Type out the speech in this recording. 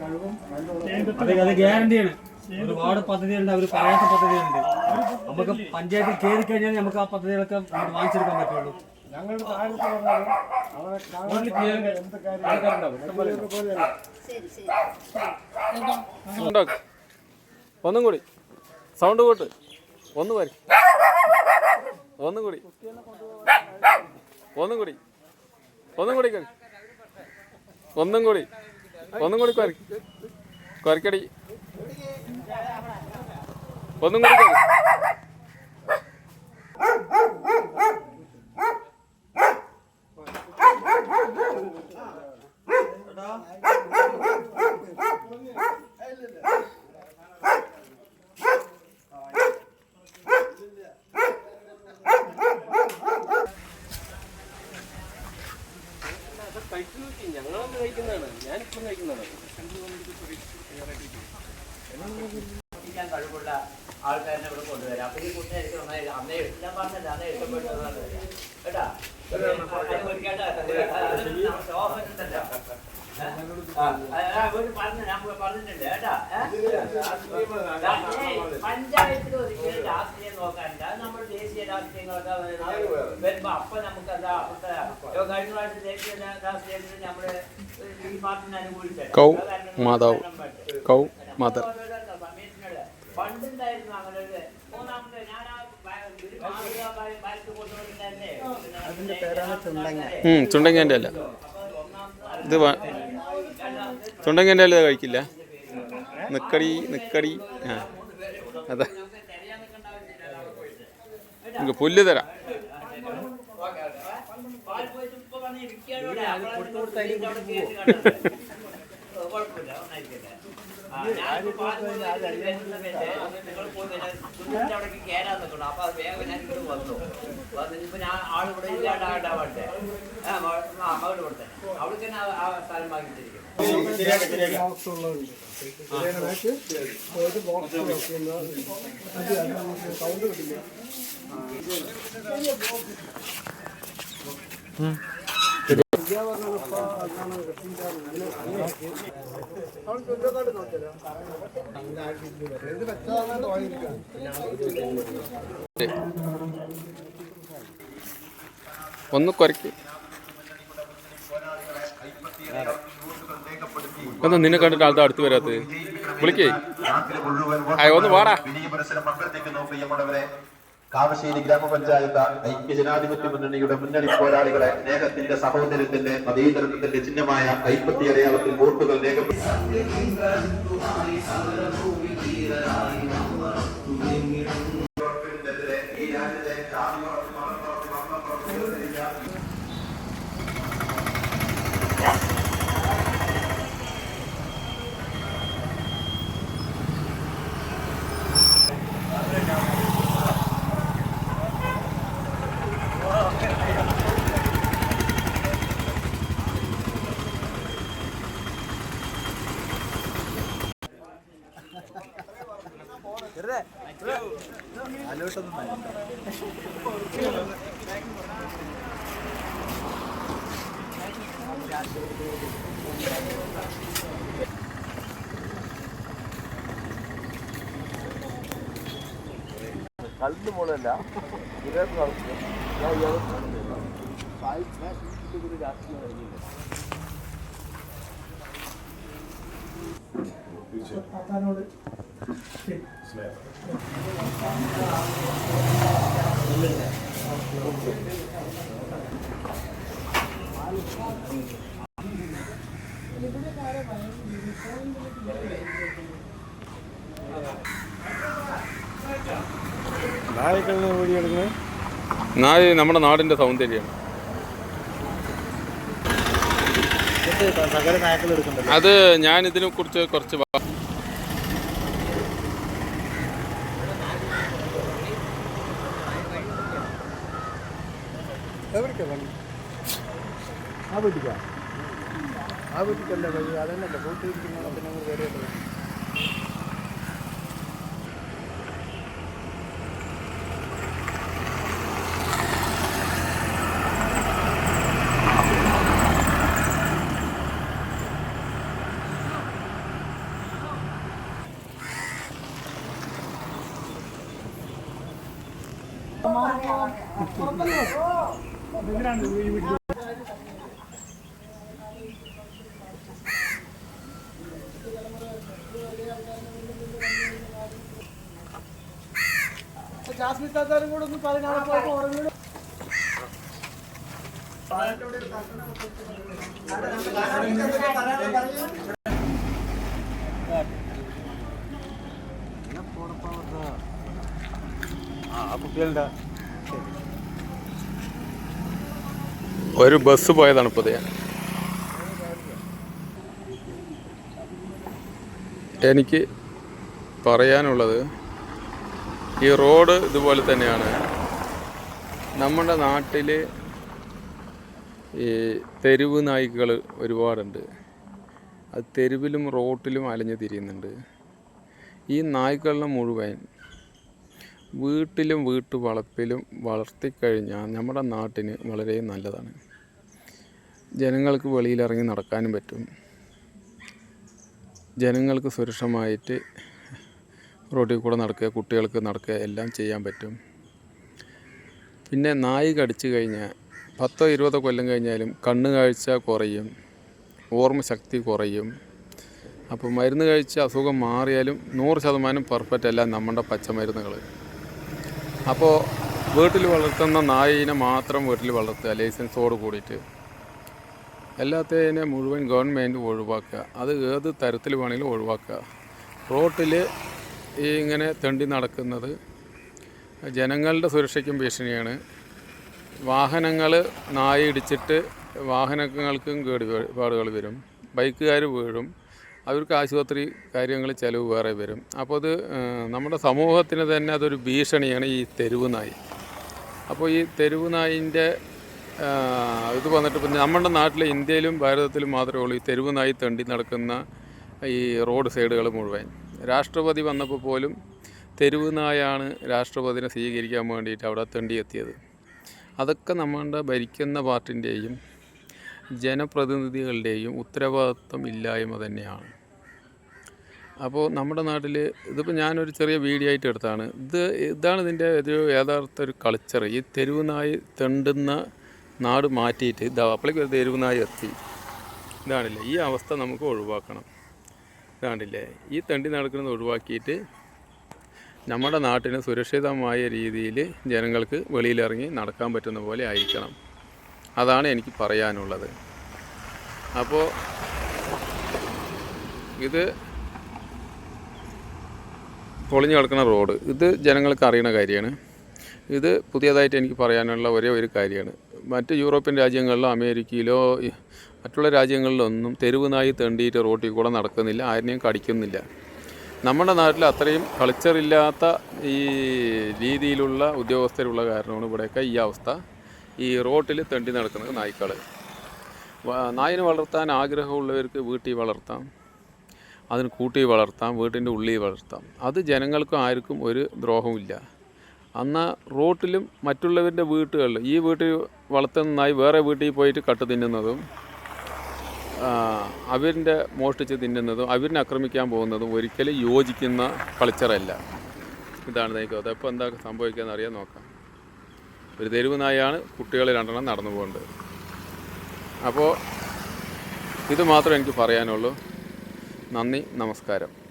അത് അത് ഗ്യാരണ്ടിയാണ്. ഒരുപാട് പദ്ധതികളുണ്ട്. അവർ പറയാത്ത പദ്ധതികളുണ്ട്. നമുക്ക് പഞ്ചായത്തിൽ കയറി കഴിഞ്ഞാൽ നമുക്ക് ആ പദ്ധതികളൊക്കെ വാങ്ങിച്ചെടുക്കാൻ പറ്റുള്ളൂ. ഞങ്ങളുടെ താഴത്ത് ഒന്നും കൂടി. സൗണ്ട് കൂട്ട് ഒന്ന് വരി. ഒന്നും കൂടി. ഒന്നും കൂടി. ഒന്നും കൂടി ഒന്നും കൂടി. ഒന്നും കൂടി കൊരക്കടി. ഒന്നും കൂടി കളി പഠിക്കാൻ കഴിവുള്ള ആൾക്കാരനെ ഇവിടെ കൊണ്ടുവരാം അപ്പൊ ഈ നന്നായി അന്നേ എല്ലാം പറഞ്ഞില്ല അന്നേ കേട്ടാ പറഞ്ഞു ഞാൻ പറഞ്ഞിട്ടുണ്ട് കേട്ടാ? പഞ്ചായത്തിൽ ഒരിക്കലും രാഷ്ട്രീയം നോക്കാനില്ല നമ്മൾ രാഷ്ട്രീയങ്ങളൊക്കെ വരുമ്പോ അപ്പൊ നമുക്ക് എന്താ അവിടുത്തെ കഴിഞ്ഞ പ്രാവശ്യം ദേശീയ രാഷ്ട്രീയത്തിൽ നമ്മൾ ഈ പാർട്ടിനെ അനുകൂലിച്ചത്. കൗ മാതാവ്. കൗ മദർ പണ്ടുണ്ടായിരുന്നു അങ്ങനെ ഒരു മൂന്നാമത്തെ ഞാൻ ആ. ചുണ്ടങ്ങേന്റെ അല്ല ഇത് ചുണ്ടങ്ങേന്റെ അല്ല കഴിക്കില്ല. നിക്കടി നിക്കടി. ആ. അതാ. നമുക്ക് പുല്ല് തരാം അവിടേക്ക് കേറാൻ നിൽക്കണം. അപ്പൊ അത് വേഗം ഞാൻ ഇങ്ങോട്ട് വന്നു. വന്നിട്ടിപ്പോ ഞാൻ ആൾ ഇവിടെ ഇല്ലാണ്ടാവട്ടെ. ആ, മ- ആ, മകളുടെ ഇവിടെ തന്നെ. അവൾക്ക് തന്നെ ആ- സ്ഥലം വാങ്ങിച്ചിരിക്കുന്നു ബോക്സ് ഒന്ന് കുരക്ക്. എന്താ നിന്നെ കണ്ടിട്ട് ആൾക്കാർ അടുത്ത് വരാത്തത്. വിളിക്കേ. ഒന്ന് വാടാ. കാവശ്ശേരി ഗ്രാമപഞ്ചായത്ത് ഐക്യ ജനാധിപത്യ മുന്നണിയുടെ മുന്നണി പോരാളികളെ സ്നേഹത്തിന്റെ സഹോദരത്തിന്റെ മതേതരത്വത്തിന്റെ ചിഹ്നമായ കൈപ്പത്തി അടയാളത്തിൽ വോട്ടുകൾ രേഖപ്പെടുത്തി നായക്കളിനെ വീഡിയോ എടുക്കുന്നത് നായ നമ്മുടെ നാടിന്റെ സൗന്ദര്യമാണ്. എടുക്കണ്ടല്ലോ അത് ഞാൻ ഇതിനെ കുറിച്ച് കുറച്ച് ആ വീട്ടിക്കാ ആ വീട്ടിക്കല്ലേ അതന്നെ കൂട്ടിയിരിക്കുന്ന പിന്നെ അങ്ങ് ജാസ്മിൻ താത്താരും കൂടെ ഒന്ന് പതിനാറ് പോയപ്പോ ഉറങ്ങി ആ കുട്ടികളുടെ ഒരു ബസ് പോയതാണ് ഇപ്പോൾ. എനിക്ക് പറയാനുള്ളത് ഈ റോഡ് ഇതുപോലെ തന്നെയാണ്. നമ്മുടെ നാട്ടിൽ ഈ തെരുവ് നായ്ക്കൾ ഒരുപാടുണ്ട്. അത് തെരുവിലും റോട്ടിലും അലഞ്ഞു തിരിയുന്നുണ്ട്. ഈ നായ്ക്കളിനെ മുഴുവൻ വീട്ടിലും വീട്ടു വളപ്പിലും വളർത്തിക്കഴിഞ്ഞാൽ നമ്മുടെ നാട്ടിന് വളരെ നല്ലതാണ്. ജനങ്ങൾക്ക് വെളിയിലിറങ്ങി നടക്കാനും പറ്റും. ജനങ്ങൾക്ക് സുരക്ഷമായിട്ട് റോഡിൽ കൂടെ നടക്കുക കുട്ടികൾക്ക് നടക്കുക എല്ലാം ചെയ്യാൻ പറ്റും. പിന്നെ നായി കടിച്ചു കഴിഞ്ഞാൽ പത്തോ ഇരുപതോ കൊല്ലം കഴിഞ്ഞാലും കണ്ണ് കാഴ്ച കുറയും ഓർമ്മ ശക്തി കുറയും. അപ്പോൾ മരുന്ന് കഴിച്ച് അസുഖം മാറിയാലും നൂറ് ശതമാനം പെർഫെക്റ്റ് അല്ല നമ്മുടെ പച്ചമരുന്നുകൾ. അപ്പോൾ വീട്ടിൽ വളർത്തുന്ന നായിനെ മാത്രം വീട്ടിൽ വളർത്തുക ലൈസൻസോട് കൂടിയിട്ട്. എല്ലാത്തതിനെ മുഴുവൻ ഗവൺമെന്റ് ഒഴിവാക്കുക. അത് ഏത് തരത്തിൽ വേണമെങ്കിലും ഒഴിവാക്കുക. റോട്ടിൽ ഈ ഇങ്ങനെ തെണ്ടി നടക്കുന്നത് ജനങ്ങളുടെ സുരക്ഷയ്ക്കും ഭീഷണിയാണ്. വാഹനങ്ങൾ നായ ഇടിച്ചിട്ട് വാഹനങ്ങൾക്കും കേടുപാടുകൾ വരും. ബൈക്കുകാർ വീഴും. അവർക്ക് ആശുപത്രി കാര്യങ്ങൾ ചിലവ് വേറെ വരും. അപ്പോൾ അത് നമ്മുടെ സമൂഹത്തിന് തന്നെ അതൊരു ഭീഷണിയാണ് ഈ തെരുവ് നായി. അപ്പോൾ ഈ തെരുവ് നായിന്റെ ഇത് വന്നിട്ട് പിന്നെ നമ്മുടെ നാട്ടിൽ ഇന്ത്യയിലും ഭാരതത്തിലും മാത്രമേ ഉള്ളൂ ഈ തെരുവ് നായി തണ്ടി നടക്കുന്ന ഈ റോഡ് സൈഡുകൾ മുഴുവൻ. രാഷ്ട്രപതി വന്നപ്പോൾ പോലും തെരുവ് നായാണ് രാഷ്ട്രപതിനെ സ്വീകരിക്കാൻ വേണ്ടിയിട്ട് അവിടെ തണ്ടി എത്തിയത് അതൊക്കെ നമ്മളുടെ ഭരിക്കുന്ന പാർട്ടിന്റെയും ജനപ്രതിനിധികളുടെയും ഉത്തരവാദിത്വം ഇല്ലായ്മ തന്നെയാണ്. അപ്പോൾ നമ്മുടെ നാട്ടിൽ ഇതിപ്പോൾ ഞാനൊരു ചെറിയ വീഡിയോ ആയിട്ട് എടുത്താണ്. ഇത് ഇതാണ് ഇതിന്റെ ഒരു യഥാർത്ഥ ഒരു കൾച്ചർ ഈ തെരുവ് നായി തെണ്ടുന്ന നാട് മാറ്റിയിട്ട് ഇതാ അപ്പോഴേക്കും ഒരു തെരുവ് നായി എത്തി. ഇതാണില്ലേ? ഈ അവസ്ഥ നമുക്ക് ഒഴിവാക്കണം. ഇതാണ്ടില്ലേ ഈ തെണ്ടി നടക്കുന്നത് ഒഴിവാക്കിയിട്ട് നമ്മുടെ നാട്ടിന് സുരക്ഷിതമായ രീതിയിൽ ജനങ്ങൾക്ക് വെളിയിലിറങ്ങി നടക്കാൻ പറ്റുന്ന പോലെ ആയിരിക്കണം. അതാണ് എനിക്ക് പറയാനുള്ളത്. അപ്പോൾ ഇത് പൊളിഞ്ഞു കിടക്കുന്ന റോഡ്. ഇത് ജനങ്ങൾക്ക് അറിയുന്ന കാര്യമാണ്. ഇത് പുതിയതായിട്ട് എനിക്ക് പറയാനുള്ള ഒരേ ഒരു കാര്യമാണ്. മറ്റ് യൂറോപ്യൻ രാജ്യങ്ങളിലോ അമേരിക്കയിലോ മറ്റുള്ള രാജ്യങ്ങളിലൊന്നും തെരുവ് നായി തേണ്ടിയിട്ട് റോട്ടിൽ കൂടെ നടക്കുന്നില്ല ആരെയും കടിക്കുന്നില്ല. നമ്മുടെ നാട്ടിൽ അത്രയും കൾച്ചറില്ലാത്ത ഈ രീതിയിലുള്ള ഉദ്യോഗസ്ഥരുള്ള കാരണമാണ് ഇവിടെയൊക്കെ ഈ അവസ്ഥ. ഈ റോട്ടിൽ തെണ്ടി നടക്കുന്നത് നായ്ക്കൾ നായിനെ വളർത്താൻ ആഗ്രഹമുള്ളവർക്ക് വീട്ടിൽ വളർത്താം. അതിന് കൂട്ടി വളർത്താം വീട്ടിന്റെ ഉള്ളിൽ വളർത്താം. അത് ജനങ്ങൾക്കും ആർക്കും ഒരു ദ്രോഹമില്ല എന്നാൽ റോട്ടിലും മറ്റുള്ളവരുടെ വീട്ടുകളിൽ ഈ വീട്ടിൽ വളർത്തുന്നതായി വേറെ വീട്ടിൽ പോയിട്ട് കട്ട് തിന്നുന്നതും അവരിന്റെ മോഷ്ടിച്ച് തിന്നുന്നതും അവരിനെ ആക്രമിക്കാൻ പോകുന്നതും ഒരിക്കലും യോജിക്കുന്ന കൾച്ചറല്ല ഇതാണ് നയിക്കുന്നത് അപ്പോൾ എന്താ സംഭവിക്കുകയെന്ന് അറിയാൻ നോക്കാം. ഒരു തെരുവ് നായാണ് കുട്ടികൾ രണ്ടെണ്ണം നടന്നു പോകേണ്ടത് അപ്പോൾ ഇത് മാത്രമേ എനിക്ക് പറയാനുള്ളൂ. നന്ദി നമസ്കാരം.